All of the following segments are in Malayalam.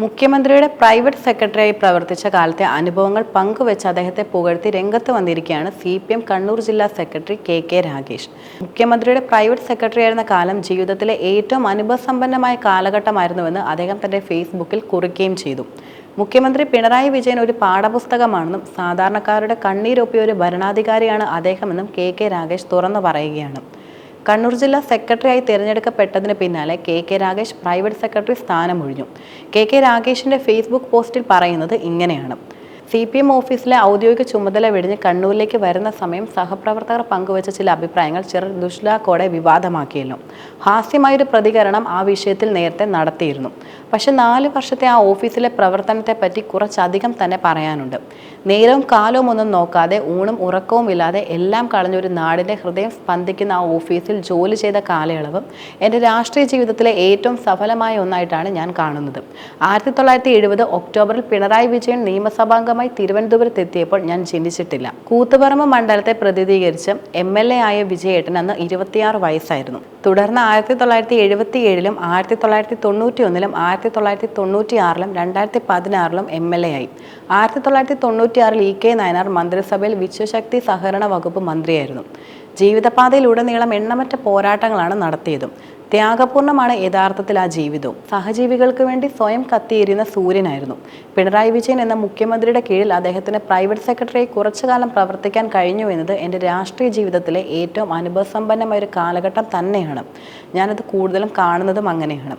മുഖ്യമന്ത്രിയുടെ പ്രൈവറ്റ് സെക്രട്ടറിയായി പ്രവർത്തിച്ച കാലത്തെ അനുഭവങ്ങൾ പങ്കുവെച്ച് അദ്ദേഹത്തെ പുകഴ്ത്തി രംഗത്ത് വന്നിരിക്കുകയാണ് സി പി എം കണ്ണൂർ ജില്ലാ സെക്രട്ടറി കെ കെ രാഗേഷ് മുഖ്യമന്ത്രിയുടെ പ്രൈവറ്റ് സെക്രട്ടറി ആയിരുന്ന കാലം ജീവിതത്തിലെ ഏറ്റവും അനുഭവസമ്പന്നമായ കാലഘട്ടമായിരുന്നുവെന്ന് അദ്ദേഹം തന്റെ ഫേസ്ബുക്കിൽ കുറിക്കുകയും ചെയ്തു. മുഖ്യമന്ത്രി പിണറായി വിജയൻ ഒരു പാഠപുസ്തകമാണെന്നും സാധാരണക്കാരുടെ കണ്ണീരൊപ്പിയ ഒരു ഭരണാധികാരിയാണ് അദ്ദേഹമെന്നും കെ കെ രാഗേഷ് തുറന്നു പറയുകയാണ്. കണ്ണൂർ ജില്ലാ സെക്രട്ടറിയായി തിരഞ്ഞെടുക്കപ്പെട്ടതിന് പിന്നാലെ K K Ragesh private secretary സ്ഥാനമൊഴിഞ്ഞു. K K രാഗേഷിന്റെ ഫേസ്ബുക്ക് പോസ്റ്റിൽ പറയുന്നത് ഇങ്ങനെയാണ്. സി പി എം ഓഫീസിലെ ഔദ്യോഗിക ചുമതല വെടിഞ്ഞ് കണ്ണൂരിലേക്ക് വരുന്ന സമയം സഹപ്രവർത്തകർ പങ്കുവച്ച ചില അഭിപ്രായങ്ങൾ ചിലർ ദുഷ്ലാക്കോടെ വിവാദമാക്കിയല്ലോ. ഹാസ്യമായൊരു പ്രതികരണം ആ വിഷയത്തിൽ നേരത്തെ നടത്തിയിരുന്നു. പക്ഷെ നാല് വർഷത്തെ ആ ഓഫീസിലെ പ്രവർത്തനത്തെപ്പറ്റി കുറച്ചധികം തന്നെ പറയാനുണ്ട്. നേരവും കാലവും ഒന്നും നോക്കാതെ ഊണും ഉറക്കവും ഇല്ലാതെ എല്ലാം കളഞ്ഞൊരു നാടിന്റെ ഹൃദയം സ്പന്ദിക്കുന്ന ആ ഓഫീസിൽ ജോലി ചെയ്ത കാലയളവ് എന്റെ രാഷ്ട്രീയ ജീവിതത്തിലെ ഏറ്റവും സഫലമായ ഒന്നായിട്ടാണ് ഞാൻ കാണുന്നത്. ആയിരത്തി തൊള്ളായിരത്തി എഴുപത് ഒക്ടോബറിൽ പിണറായി വിജയൻ നിയമസഭാംഗമായി തിരുവനന്തപുരത്ത് എത്തിയപ്പോൾ ഞാൻ ചിന്തിച്ചിട്ടില്ല. കൂത്തുപറമ്പ് മണ്ഡലത്തെ പ്രതിനിധീകരിച്ച് എം എൽ എ ആയ വിജയേട്ടൻ അന്ന് ഇരുപത്തിയാറ് വയസ്സായിരുന്നു. തുടർന്ന് ആയിരത്തി തൊള്ളായിരത്തി എഴുപത്തി ഏഴിലും ആയിരത്തി തൊള്ളായിരത്തി തൊണ്ണൂറ്റി ഒന്നിലും ആയിരത്തി തൊള്ളായിരത്തി തൊണ്ണൂറ്റി ആറിലും രണ്ടായിരത്തി പതിനാറിലും എം എൽ എ ആയി. ആയിരത്തി തൊള്ളായിരത്തി തൊണ്ണൂറ്റിയാറിൽ ഇ കെ നായനാർ മന്ത്രിസഭയിൽ വിശ്വശക്തി സഹകരണ വകുപ്പ് മന്ത്രിയായിരുന്നു. ജീവിതപാതയിലുടനീളം എണ്ണമറ്റ പോരാട്ടങ്ങളാണ് നടത്തിയതും. ത്യാഗപൂർണമാണ് യഥാർത്ഥത്തിൽ ആ ജീവിതവും. സഹജീവികൾക്ക് വേണ്ടി സ്വയം കത്തിയേരുന്ന സൂര്യനായിരുന്നു. പിണറായി വിജയൻ എന്ന മുഖ്യമന്ത്രിയുടെ കീഴിൽ അദ്ദേഹത്തിന് പ്രൈവറ്റ് സെക്രട്ടറിയെ കുറച്ചു കാലം പ്രവർത്തിക്കാൻ കഴിഞ്ഞു എന്നത് എന്റെ രാഷ്ട്രീയ ജീവിതത്തിലെ ഏറ്റവും അനുഭവസമ്പന്നമായ ഒരു കാലഘട്ടം തന്നെയാണ്. ഞാനത് കൂടുതലും കാണുന്നതും അങ്ങനെയാണ്.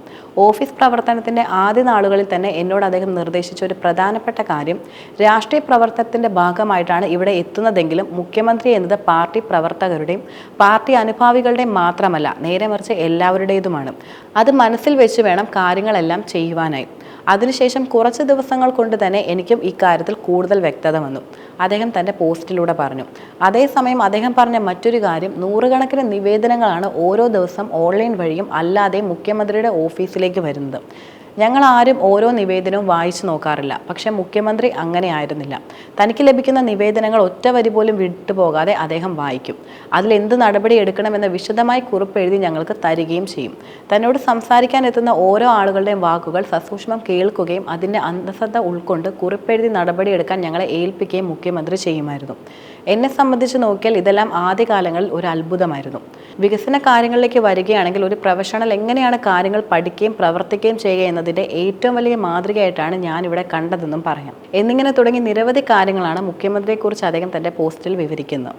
ഓഫീസ് പ്രവർത്തനത്തിന്റെ ആദ്യ നാളുകളിൽ തന്നെ എന്നോട് അദ്ദേഹം നിർദ്ദേശിച്ച ഒരു പ്രധാനപ്പെട്ട കാര്യം രാഷ്ട്രീയ പ്രവർത്തനത്തിന്റെ ഭാഗമായിട്ടാണ് ഇവിടെ എത്തുന്നതെങ്കിലും മുഖ്യമന്ത്രി എന്നത് പാർട്ടി പ്രവർത്തകരുടെയും പാർട്ടി അനുഭാവികളുടെയും മാത്രമല്ല നേരെ മറിച്ച് എല്ലാവരുടേതുമാണ് അത് മനസ്സിൽ വെച്ച് വേണം കാര്യങ്ങളെല്ലാം ചെയ്യുവാനായി. അതിനുശേഷം കുറച്ച് ദിവസങ്ങൾ കൊണ്ട് തന്നെ എനിക്കും ഇക്കാര്യത്തിൽ കൂടുതൽ വ്യക്തത വന്നു. അദ്ദേഹം തന്റെ പോസ്റ്റിലൂടെ പറഞ്ഞു. അതേസമയം അദ്ദേഹം പറഞ്ഞ മറ്റൊരു കാര്യം നൂറുകണക്കിന് നിവേദനങ്ങളാണ് ഓരോ ദിവസം ഓൺലൈൻ വഴിയും അല്ലാതെ മുഖ്യമന്ത്രിയുടെ ഓഫീസിലേക്ക് വരുന്നത്. ഞങ്ങൾ ആരും ഓരോ നിവേദനവും വായിച്ചു നോക്കാറില്ല. പക്ഷെ മുഖ്യമന്ത്രി അങ്ങനെ ആയിരുന്നില്ല. തനിക്ക് ലഭിക്കുന്ന നിവേദനങ്ങൾ ഒറ്റ വരി പോലും വിട്ടുപോകാതെ അദ്ദേഹം വായിക്കും. അതിൽ എന്ത് നടപടി എടുക്കണമെന്ന് വിശദമായി കുറിപ്പ് എഴുതി ഞങ്ങൾക്ക് തരികയും ചെയ്യും. തന്നോട് സംസാരിക്കാൻ എത്തുന്ന ഓരോ ആളുകളുടെയും വാക്കുകൾ സസൂക്ഷ്മം കേൾക്കുകയും അതിന്റെ അന്തസത്ത ഉൾക്കൊണ്ട് കുറിപ്പെഴുതി നടപടിയെടുക്കാൻ ഞങ്ങളെ ഏൽപ്പിക്കുകയും മുഖ്യമന്ത്രി ചെയ്യുമായിരുന്നു. എന്നെ സംബന്ധിച്ച് നോക്കിയാൽ ഇതെല്ലാം ആദ്യകാലങ്ങളിൽ ഒരു അത്ഭുതമായിരുന്നു. വികസന കാര്യങ്ങളിലേക്ക് വരികയാണെങ്കിൽ ഒരു പ്രൊഫഷണൽ എങ്ങനെയാണ് കാര്യങ്ങൾ പഠിക്കുകയും പ്രവർത്തിക്കുകയും ചെയ്യുക എന്നതിന്റെ ഏറ്റവും വലിയ മാതൃകയായിട്ടാണ് ഞാൻ ഇവിടെ കണ്ടതെന്നും പറയാം. എന്നിങ്ങനെ തുടങ്ങി നിരവധി കാര്യങ്ങളാണ് മുഖ്യമന്ത്രിയെക്കുറിച്ച് അദ്ദേഹം തന്റെ പോസ്റ്റിൽ വിവരിക്കുന്നത്.